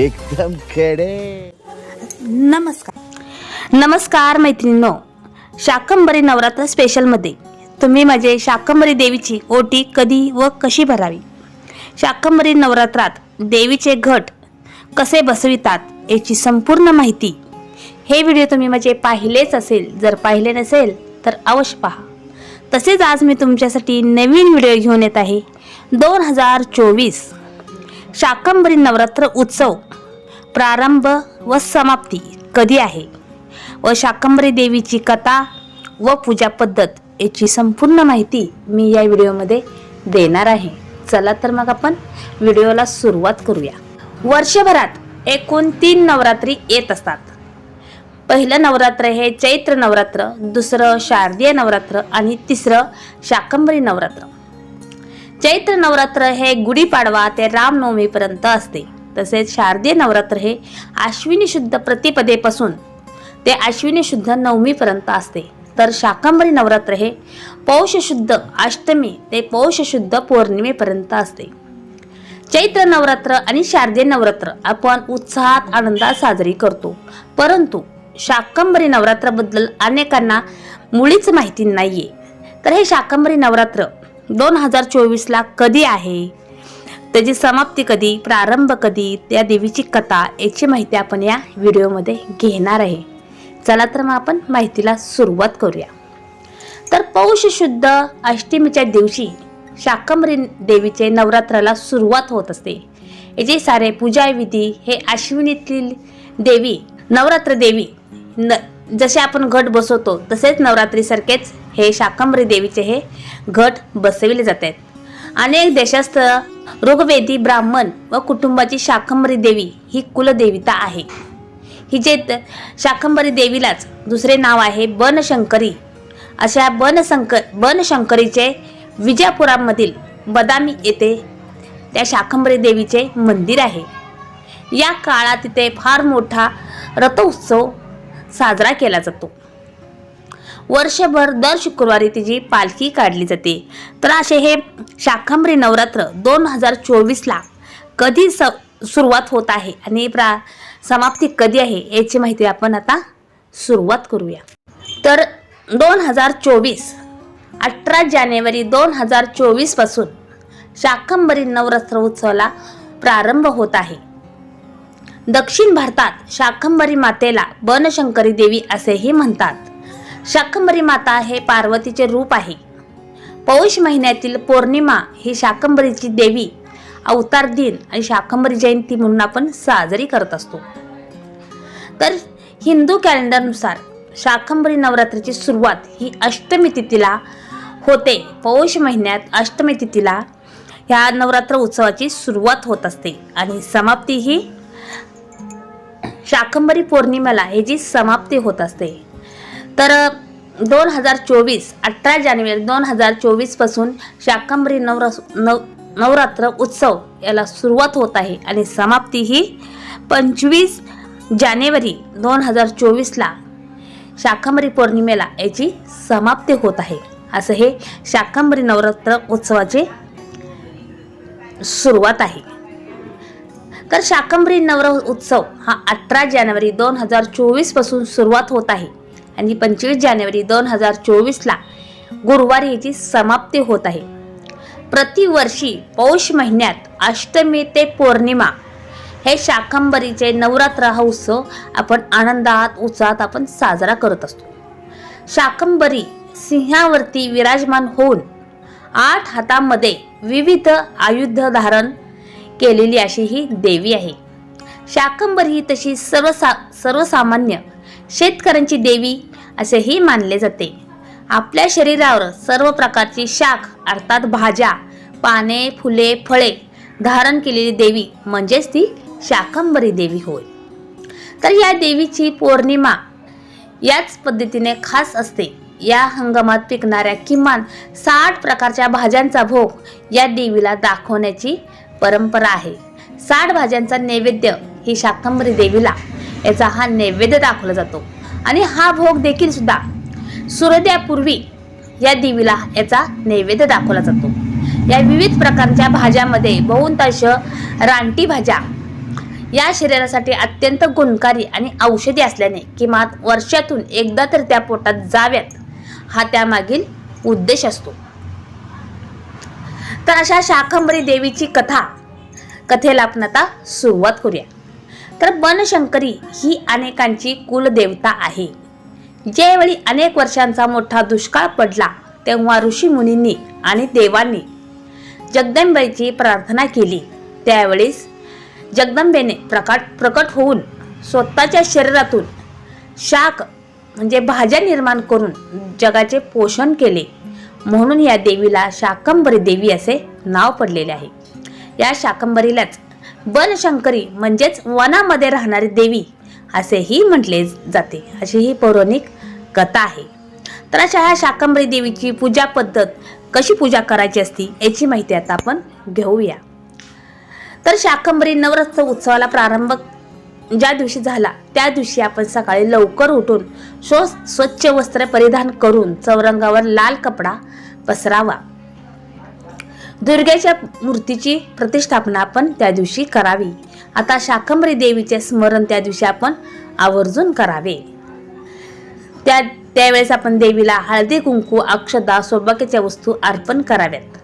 एकदम खेडे. नमस्कार. नमस्कार मैत्रिणींनो. शाकंबरी नवरात्र स्पेशलमध्ये तुम्ही माझे शाकंबरी देवीची ओटी कधी व कशी भरावी? शाकंबरी नवरात्रात देवीचे घट कसे बसवितात याची संपूर्ण माहिती हे व्हिडिओ तुम्ही माझे पाहिलेच असेल. जर पाहिले नसेल तर अवश्य पहा. तसेच आज मी तुमच्यासाठी नवीन व्हिडिओ घेऊन येत आहे. दोन हजार चोवीस शाकंबरी नवरात्र उत्सव प्रारंभ व समाप्ती कधी आहे? व शाकंबरी देवीची कथा व पूजा पद्धत याची संपूर्ण माहिती मी या व्हिडिओमध्ये देणार आहे. चला तर मग आपण व्हिडिओला सुरुवात करूया. वर्षभरात एकूण तीन नवरात्री येत असतात. पहिलं नवरात्र हे चैत्र नवरात्र दुसरं शारदीय नवरात्र आणि तिसरं शाकंबरी नवरात्र. चैत्र नवरात्र हे गुढीपाडवा ते रामनवमीपर्यंत असते. तसेच शारदीय नवरात्र हे आश्विनी शुद्ध प्रतिपदेपासून ते आश्विनी शुद्ध नवमीपर्यंत असते. तर शाकंबरी नवरात्र हे पौष शुद्ध अष्टमी ते पौष शुद्ध पौर्णिमेपर्यंत असते. चैत्र नवरात्र आणि शारदीय नवरात्र आपण उत्साहात आनंदात साजरी करतो. परंतु शाकंबरी नवरात्राबद्दल अनेकांना मुळीच माहिती नाहीये. तर हे शाकंबरी नवरात्र दोन हजार चोवीसला कधी आहे? त्याची समाप्ती कधी? प्रारंभ कधी? त्या देवीची कथा याची माहिती आपण या व्हिडिओमध्ये घेणार आहे. चला तर मग आपण माहितीला सुरुवात करूया. तर पौष शुद्ध अष्टमीच्या दिवशी शाकंभरी देवीचे नवरात्राला सुरुवात होत असते. याचे सारे पूजा विधी हे अश्विनीतील देवी नवरात्र देवी न जसे आपण घट बसवतो तसेच नवरात्रीसारखेच हे शाकंभरी देवीचे हे घट बसविले जात आहेत. अनेक देशस्थ ऋग्वेदी ब्राह्मण व कुटुंबाची शाकंभरी देवी ही कुलदेविता आहे. ही जे त- देवीलाच दुसरे नाव आहे बनशंकरी. अशा बनशंकर बनशंकरीचे विजापुरामधील बदामी येथे त्या शाकंभरी देवीचे मंदिर आहे. या काळात तिथे फार मोठा रथोत्सव साजरा केला जातो. वर्षभर दर शुक्रवारी तिची पालखी काढली जाते. तर असे हे शाखंबरी नवरात्र दोन हजार चोवीसला कधी स सुरुवात होत आहे आणि प्रा समाप्ती कधी आहे याची माहिती आपण आता सुरुवात करूया. तर दोन हजार चोवीस अठरा जानेवारी दोन हजार चोवीसपासून शाकंबरी नवरात्र उत्सवाला प्रारंभ होत आहे. दक्षिण भारतात शाकंबरी मातेला बनशंकरी देवी असेही म्हणतात. शाकंबरी माता हे पार्वतीचे रूप आहे. पौष महिन्यातील पौर्णिमा ही शाकंबरीची देवी अवतार दिन आणि शाकंबरी जयंती म्हणून आपण साजरी करत असतो. तर हिंदू कॅलेंडरनुसार शाकंबरी नवरात्रीची सुरुवात ही अष्टमी तिथीला होते. पौष महिन्यात अष्टमी तिथीला ह्या नवरात्र उत्सवाची सुरुवात होत असते आणि समाप्ती ही शाकंबरी पौर्णिमेला ह्याची समाप्ती होत असते तर दोन हजार चोवीस अठरा जानेवारी दोन हजार चोवीसपासून शाकंबरी नवरा नव नवरात्र उत्सव याला सुरुवात होत आहे आणि समाप्ती ही पंचवीस जानेवारी दोन हजार चोवीसला शाकंबरी पौर्णिमेला याची समाप्ती होत आहे. असं हे शाकंबरी नवरात्र उत्सवाचे सुरुवात आहे. तर शाकंबरी नवर उत्सव हा अठरा जानेवारी दोन हजार चोवीसपासून सुरुवात होत आहे. आणि पंचवीस जानेवारी दोन हजार चोवीसला गुरुवारी याची समाप्ती होत आहे. प्रतिवर्षी पौष महिन्यात अष्टमी ते पौर्णिमा हे शाकंबरीचे नवरात्र हा उत्सव आपण आनंदात उत्साहात आपण साजरा करत असतो. शाकंबरी सिंहावरती विराजमान होऊन आठ हातामध्ये विविध आयुध धारण केलेली अशी ही देवी आहे. शाकंबरी ही तशी सर्वसा सर्वसामान्य शेतकऱ्यांची देवी असेही मानले जाते. आपल्या शरीरावर सर्व प्रकारची शाख अर्थात भाज्या पाने फुले फळे धारण केलेली देवी म्हणजेच ती शाकंबरी देवी होय. तर या देवीची पौर्णिमा याच पद्धतीने खास असते. या हंगामात पिकणाऱ्या किमान साठ प्रकारच्या भाज्यांचा भोग या देवीला दाखवण्याची परंपरा आहे. साठ भाज्यांचा नैवेद्य ही शाकंबरी देवीला याचा हा नैवेद्य दाखवला जातो. आणि हा भोग देखील सुद्धा सूर्योदयापूर्वी या देवीला याचा नैवेद्य दाखवला जातो. या विविध प्रकारच्या भाज्यामध्ये बहुतांश रानटी भाज्या या शरीरासाठी अत्यंत गुणकारी आणि औषधी असल्याने किमान वर्षातून एकदा तर त्या पोटात जाव्यात हा त्यामागील उद्देश असतो. तर अशा शाकंभरी देवीची कथा कथेला आपण आता सुरुवात करूया. तर बनशंकरी ही अनेकांची कुलदेवता आहे. ज्यावेळी अनेक वर्षांचा मोठा दुष्काळ पडला तेव्हा ऋषी मुनींनी आणि देवांनी जगदंबेची प्रार्थना केली. त्यावेळेस जगदंबेने प्रकाट प्रकट होऊन स्वतःच्या शरीरातून शाक म्हणजे भाज्या निर्माण करून जगाचे पोषण केले. म्हणून या देवीला शाकंबरी देवी असे नाव पडलेले आहे. या शाकंबरीलाच बनशंकरी म्हणजेच वनामध्ये राहणारी देवी असेही म्हटले जाते. अशी ही पौराणिक कथा आहे. तर अशा ह्या शाकंभरी देवीची पूजा पद्धत कशी पूजा करायची असती याची माहिती आता आपण घेऊया. तर शाकंभरी नवरात्र उत्सवाला प्रारंभ ज्या दिवशी झाला त्या दिवशी आपण सकाळी लवकर उठून स्व स्वच्छ वस्त्र परिधान करून चौरंगावर लाल कपडा पसरावा. दुर्गेच्या मूर्तीची प्रतिष्ठापना आपण त्या दिवशी करावी. आता शाकंभरी देवीचे स्मरण त्या दिवशी आपण आवर्जून करावे. त्या त्यावेळेस आपण देवीला हळदी कुंकू अक्षदा सौभाग्याच्या वस्तू अर्पण कराव्यात.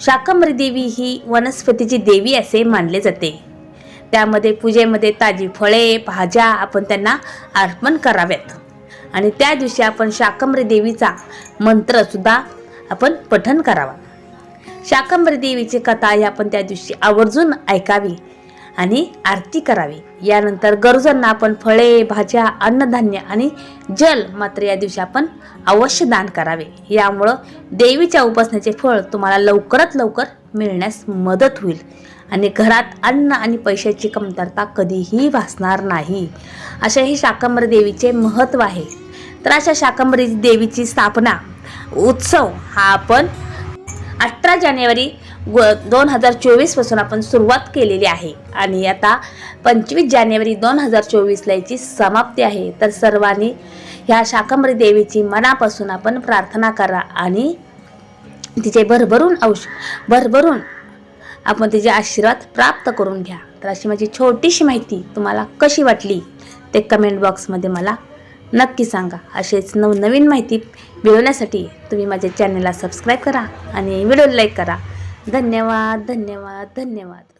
शाकंभरी देवी ही वनस्पतीची देवी असे मानले जाते. त्यामध्ये पूजेमध्ये ताजी फळे भाज्या आपण त्यांना अर्पण कराव्यात. आणि त्या दिवशी आपण शाकंभरी देवीचा मंत्रसुद्धा आपण पठन करावा. शाकंबरी देवीची कथा ही आपण त्या दिवशी आवर्जून ऐकावी आणि आरती करावी. यानंतर गरजूंना आपण फळे भाज्या अन्नधान्य आणि जल मात्र या दिवशी आपण अवश्य दान करावे. यामुळं देवीच्या उपासनेचे फळ तुम्हाला लवकरात लवकर मिळण्यास मदत होईल आणि घरात अन्न आणि पैशाची कमतरता कधीही भासणार नाही. असे हे शाकंबरी देवीचे महत्त्व आहे. तर अशा शाकंबरी देवीची स्थापना उत्सव हा आपण अठरा जानेवारी दोन हजार चोवीसपासून आपण सुरुवात केलेली आहे. आणि आता पंचवीस जानेवारी दोन हजार चोवीसला याची समाप्ती आहे. तर सर्वांनी ह्या शाकंभरी देवीची मनापासून आपण प्रार्थना करा आणि तिचे भरभरून औष भरभरून आपण तिचे आशीर्वाद प्राप्त करून घ्या. तर अशी माझी छोटीशी माहिती तुम्हाला कशी वाटली ते कमेंट बॉक्समध्ये मला नक्की सांगा. असेच नवनवीन माहिती मिळवण्यासाठी तुम्ही माझ्या चॅनलला सबस्क्राईब करा आणि व्हिडिओ लाईक करा. धन्यवाद धन्यवाद धन्यवाद.